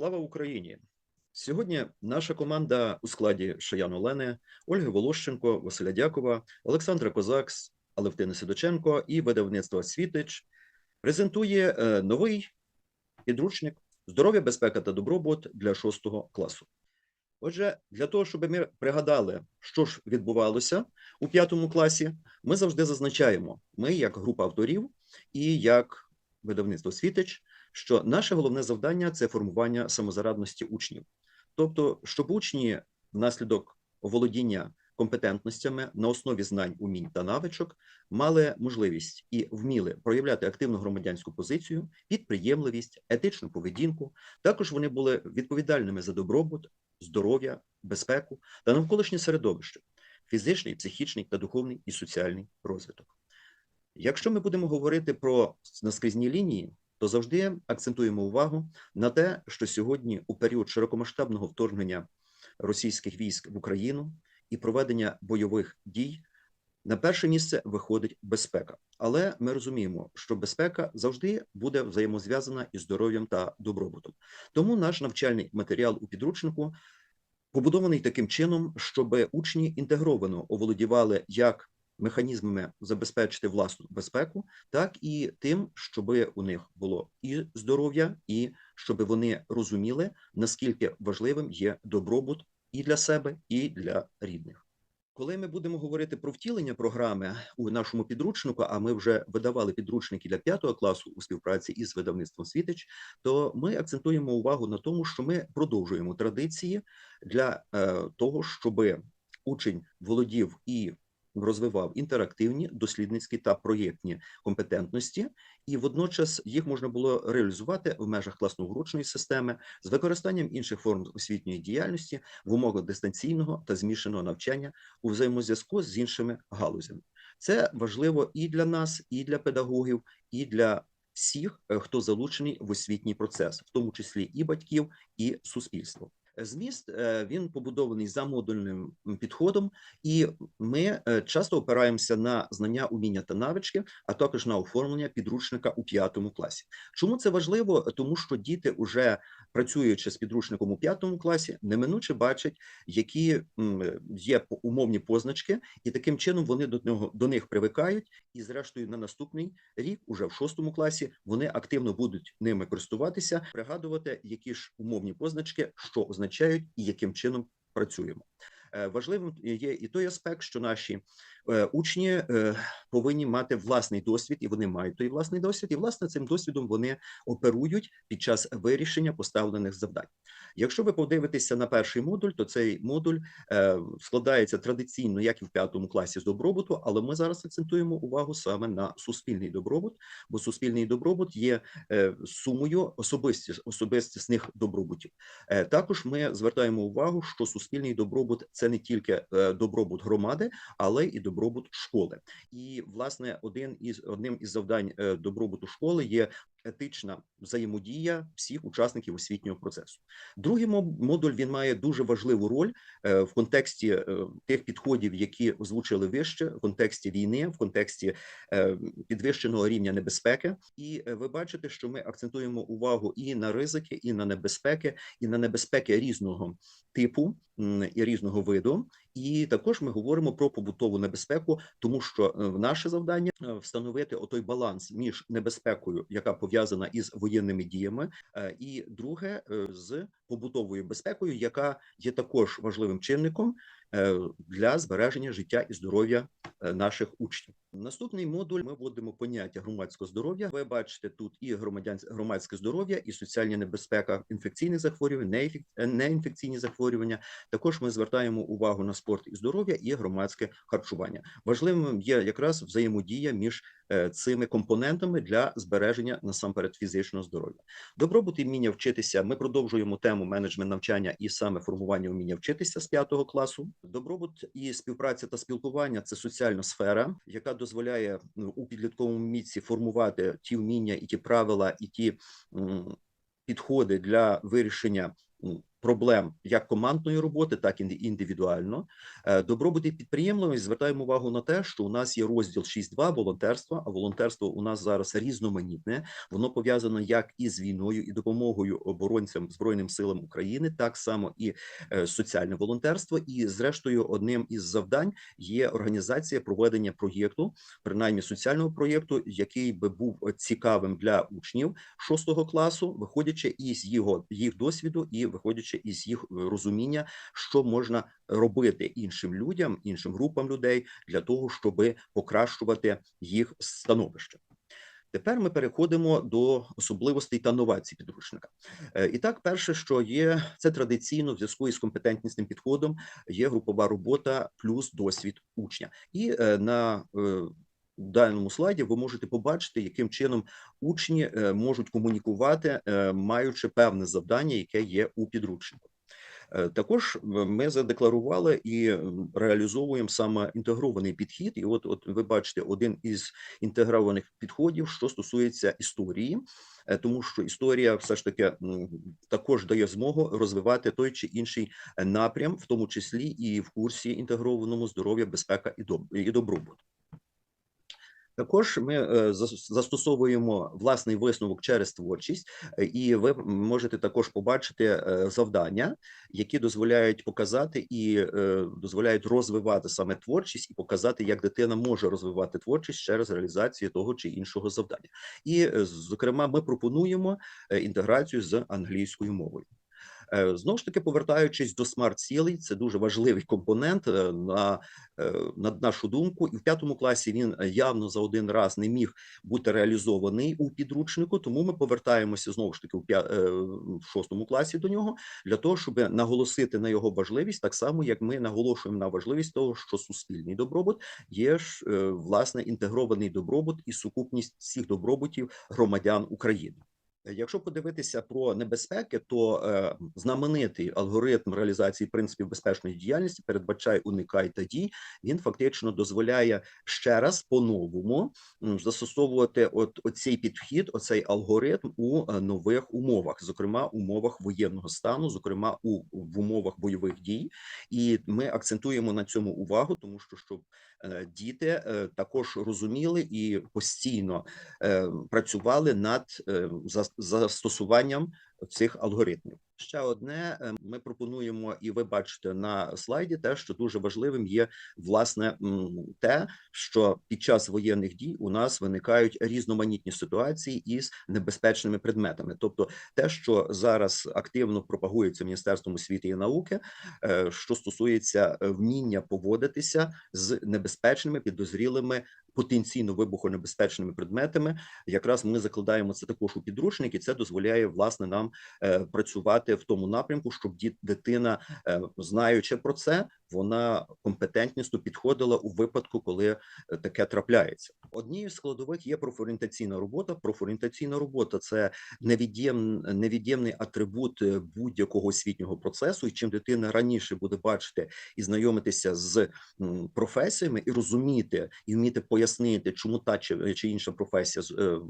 Слава Україні! Сьогодні наша команда у складі Шаян Олени, Ольги Волощенко, Василя Дякова, Олександра Козакс, Алевтини Сидоченко і видавництва Світич презентує е, новий підручник Здоров'я, безпека та добробут для шостого класу. Отже, для того, щоб ми пригадали, що ж відбувалося у п'ятому класі, ми завжди зазначаємо: ми, як група авторів і як видавництво Світич, що наше головне завдання це формування самозарадності учнів. Тобто, щоб учні внаслідок володіння компетентностями на основі знань, умінь та навичок мали можливість і вміли проявляти активну громадянську позицію, підприємливість, етичну поведінку. Також вони були відповідальними за добробут, здоров'я, безпеку та навколишнє середовище, фізичний, психічний та духовний і соціальний розвиток. Якщо ми будемо говорити про наскрізні лінії, то завжди акцентуємо увагу на те, що сьогодні, у період широкомасштабного вторгнення російських військ в Україну і проведення бойових дій, на перше місце виходить безпека. Але ми розуміємо, що безпека завжди буде взаємозв'язана із здоров'ям та добробутом. Тому наш навчальний матеріал у підручнику побудований таким чином, щоб учні інтегровано оволодівали як механізмами забезпечити власну безпеку, так і тим, щоб у них було і здоров'я, і щоб вони розуміли, наскільки важливим є добробут і для себе, і для рідних. Коли ми будемо говорити про втілення програми у нашому підручнику, а ми вже видавали підручники для п'ятого класу у співпраці із видавництвом Світич, то ми акцентуємо увагу на тому, що ми продовжуємо традиції для е, того, щоб учень володів і розвивав інтерактивні, дослідницькі та проєктні компетентності, і водночас їх можна було реалізувати в межах класно-урочної системи з використанням інших форм освітньої діяльності в умовах дистанційного та змішаного навчання у взаємозв'язку з іншими галузями. Це важливо і для нас, і для педагогів, і для всіх, е, хто залучений в освітній процес, в тому числі і батьків, і суспільство. Зміст е, він побудований за модульним підходом, і ми е, часто опираємося на знання, уміння та навички, а також на оформлення підручника у п'ятому класі. Чому це важливо? Тому що діти, уже працюючи з підручником у п'ятому класі, неминуче бачать, які є умовні позначки, і таким чином вони до нього до них привикають. І, зрештою, на наступний рік, уже в шостому класі, вони активно будуть ними користуватися, пригадувати, які ж умовні позначки, що означають і яким чином працюємо. Е, важливим є і той аспект, що наші учні е, повинні мати власний досвід, і вони мають той власний досвід, і власне цим досвідом вони оперують під час вирішення поставлених завдань. Якщо ви подивитеся на перший модуль, то цей модуль складається традиційно, як і в п'ятому класі з добробуту, але ми зараз акцентуємо увагу саме на суспільний добробут, бо суспільний добробут є сумою особисті, особистісних добробутів. Також ми звертаємо увагу, що суспільний добробут це не тільки е, добробут громади, але і добробут школи. І власне один із одним із завдань е, добробуту школи є етична взаємодія всіх учасників освітнього процесу. Другий модуль він має дуже важливу роль е, в контексті тих підходів, які озвучили вище, в контексті війни, в контексті підвищеного рівня небезпеки. І ви бачите, що ми акцентуємо увагу і на ризики, і на небезпеки, і на небезпеки різного типу і різного виду. І також ми говоримо про побутову небезпеку, тому що е, наше завдання е, встановити отой баланс між небезпекою, яка пов'язана із воєнними діями, е, і друге з побутовою безпекою, яка є також важливим чинником для збереження життя і здоров'я наших учнів. Наступний модуль ми вводимо поняття громадського здоров'я. Ви бачите тут і громадське здоров'я, і соціальна небезпека інфекційних захворювань, неінфекційні захворювання. Також ми звертаємо увагу на спорт і здоров'я і громадське харчування. Важливим є якраз взаємодія між е, цими компонентами для збереження насамперед фізичного здоров'я. Добробут і вміння вчитися. Ми продовжуємо тему менеджмент навчання і саме формування вміння вчитися з п'ятого класу. Добробут і співпраця та спілкування це соціальна сфера, яка дозволяє ну, у підлітковому віці формувати ті вміння і ті правила, і ті підходи для вирішення проблем як командної роботи, так і індивідуально. Е, Добробут і підприємливість звертаємо увагу на те, що у нас є розділ 6.2 волонтерства. А волонтерство у нас зараз різноманітне. Воно пов'язано як із війною і допомогою оборонцям збройним силам України, так само і е, соціальне волонтерство. І, зрештою, одним із завдань є організація проведення проєкту, принаймні соціального проєкту, який би був цікавим для учнів шостого класу, виходячи із його їх досвіду і виходячи із їх розуміння, що можна робити іншим людям, іншим групам людей для того, щоб покращувати їх становище. Тепер ми переходимо до особливостей та новацій підручника. Е, І так, перше, що є, це традиційно в зв'язку із компетентнісним підходом, є групова робота плюс досвід учня. І е, на е, даному слайді ви можете побачити, яким чином учні е, можуть комунікувати, е, маючи певне завдання, яке є у підручнику. Е, Також ми задекларували і реалізовуємо саме інтегрований підхід. І от, от ви бачите один із інтегрованих підходів, що стосується історії, тому що історія все ж таки також дає змогу розвивати той чи інший напрям, в тому числі і в курсі інтегрованому здоров'я, безпека і добробут. Також ми е, застосовуємо власний висновок через творчість, е, і ви можете також побачити е, завдання, які дозволяють показати і дозволяють розвивати саме творчість і показати, як дитина може розвивати творчість через реалізацію того чи іншого завдання. І, зокрема, ми пропонуємо інтеграцію з англійською мовою. Е, Знову ж таки, повертаючись до смарт-цілей, це дуже важливий компонент е, на, е, на нашу думку, і в п'ятому класі він явно за один раз не міг бути реалізований у підручнику. Тому ми повертаємося знову ж таки у в шостому класі до нього для того, щоб наголосити на його важливість, так само як ми наголошуємо на важливість того, що суспільний добробут є ж власне інтегрований добробут і сукупність всіх добробутів громадян України. Якщо подивитися про небезпеки, то е, знаменитий алгоритм реалізації принципів безпечної діяльності передбачає уникай та дій. Він фактично дозволяє ще раз по-новому застосовувати от оцей підхід, оцей алгоритм у е, нових умовах, зокрема умовах воєнного стану, зокрема у в умовах бойових дій. І ми акцентуємо на цьому увагу, тому що щоб е, діти е, також розуміли і постійно е, працювали над е, зас- застосуванням цих алгоритмів. Ще одне е, ми пропонуємо, і ви бачите на слайді, те, що дуже важливим є власне те, що під час воєнних дій у нас виникають різноманітні ситуації із небезпечними предметами, тобто те, що зараз активно пропагується Міністерством освіти і науки, е, що стосується е, вміння поводитися з небезпечними підозрілими потенційно вибухонебезпечними предметами. Якраз ми закладаємо це також у підручник, і це дозволяє власне нам е, працювати в тому напрямку, щоб дитина, е, знаючи про це, вона компетентнісно підходила у випадку, коли е, таке трапляється. Однією з складових є профорієнтаційна робота. Профорієнтаційна робота це невід'єм, невід'ємний атрибут е, будь-якого освітнього процесу. І чим дитина раніше буде бачити і знайомитися з професіями і розуміти і вміти пояснити, чому та чи, чи інша професія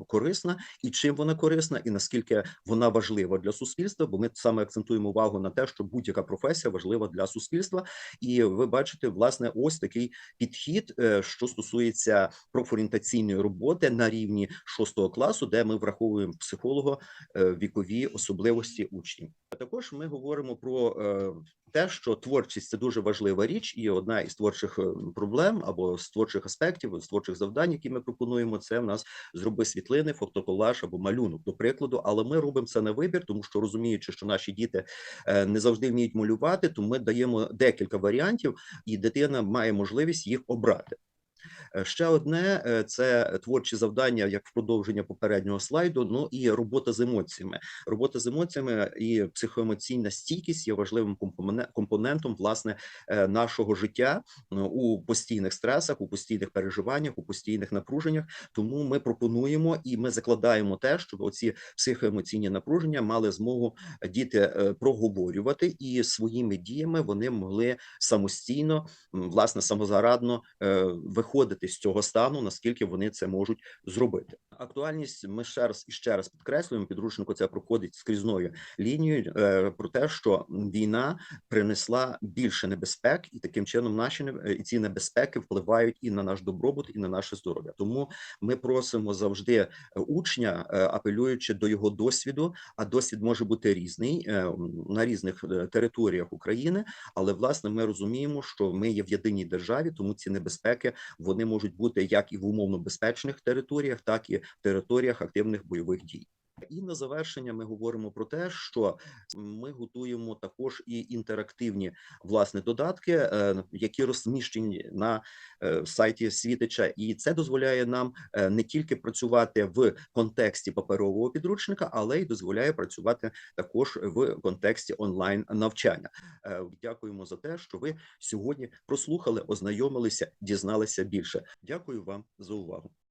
корисна, і чим вона корисна, і наскільки вона важлива для суспільства. Бо ми саме акцентуємо увагу на те, що будь-яка професія важлива для суспільства. І ви бачите, власне, ось такий підхід, е, що стосується профорієнтаційної роботи на рівні шостого класу, де ми враховуємо психолого е, вікові особливості учнів. А Також ми говоримо про е, те, що творчість це дуже важлива річ, і одна із творчих е, проблем або з творчих аспектів, з творчих завдань, які ми пропонуємо, це в нас зроби світлини, фотоколаж або малюнок, до прикладу. Але ми робимо це на вибір, тому що розуміючи, що наші діти е, не завжди вміють малювати, то ми даємо декілька варіантів, і дитина має можливість їх обрати. Е, Ще одне е, це творчі завдання, як в продовження попереднього слайду. Ну і робота з емоціями. Робота з емоціями і психоемоційна стійкість є важливим компонентом власне е, нашого життя у постійних стресах, у постійних переживаннях, у постійних напруженнях. Тому ми пропонуємо і ми закладаємо те, щоб оці психоемоційні напруження мали змогу діти проговорювати, і своїми діями вони могли самостійно, власне, самозарадно виходити виходити з цього стану, наскільки вони це можуть зробити. Актуальність ми ще раз і ще раз підкреслюємо. Підручнику це проходить скрізною лінією е, про те, що війна принесла більше небезпек, і таким чином наші е, і ці небезпеки впливають і на наш добробут, і на наше здоров'я. Тому ми просимо завжди е, учня, е, апелюючи до його досвіду. А досвід може бути різний е, на різних територіях України. Але власне ми розуміємо, що ми є в єдиній державі, тому ці небезпеки вони можуть бути як і в умовно безпечних територіях, так і територіях активних бойових дій. І на завершення ми говоримо про те, що ми готуємо також і інтерактивні власне додатки, е, які розміщені на е, сайті Світича, і це дозволяє нам е, не тільки працювати в контексті паперового підручника, але й дозволяє працювати також в контексті онлайн навчання. Дякуємо за те, що ви сьогодні прослухали, ознайомилися, дізналися більше. Дякую вам за увагу.